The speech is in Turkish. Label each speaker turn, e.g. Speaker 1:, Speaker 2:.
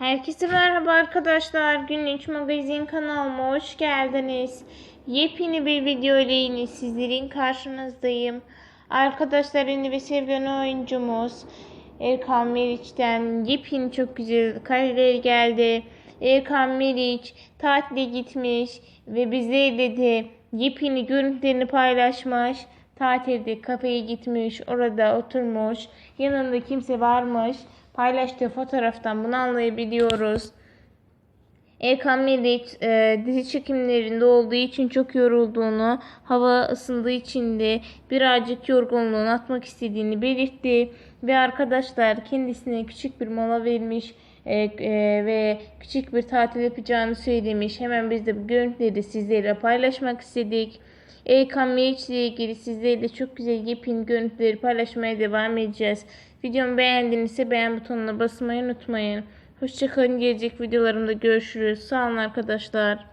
Speaker 1: Herkese merhaba arkadaşlar. Günlük magazin kanalıma hoş geldiniz. Yepyeni bir video ile yine sizlerin karşınızdayım. Arkadaşlar yeni bir sevilen oyuncumuz Erkan Meriç'ten yepyeni çok güzel kareler geldi. Erkan Meriç tatile gitmiş ve bizlerle de yepyeni görüntülerini paylaşmış. Tatilde kafeye gitmiş, orada oturmuş, yanında kimse varmış. Paylaştığı fotoğraftan bunu anlayabiliyoruz. Erkan Meriç e, dizi çekimlerinde olduğu için çok yorulduğunu, hava ısındığı için de birazcık yorgunluğunu atmak istediğini belirtti. Ve arkadaşlar kendisine küçük bir mola vermiş e, e, ve küçük bir tatil yapacağını söylemiş. Hemen biz de bu görüntüleri sizlerle paylaşmak istedik. Erkan Meriç ile ilgili sizlerle çok güzel yepyeni görüntüleri paylaşmaya devam edeceğiz. Videomu beğendiğinizde beğen butonuna basmayı unutmayın. Hoşçakalın. Gelecek videolarımda görüşürüz. Sağ olun arkadaşlar.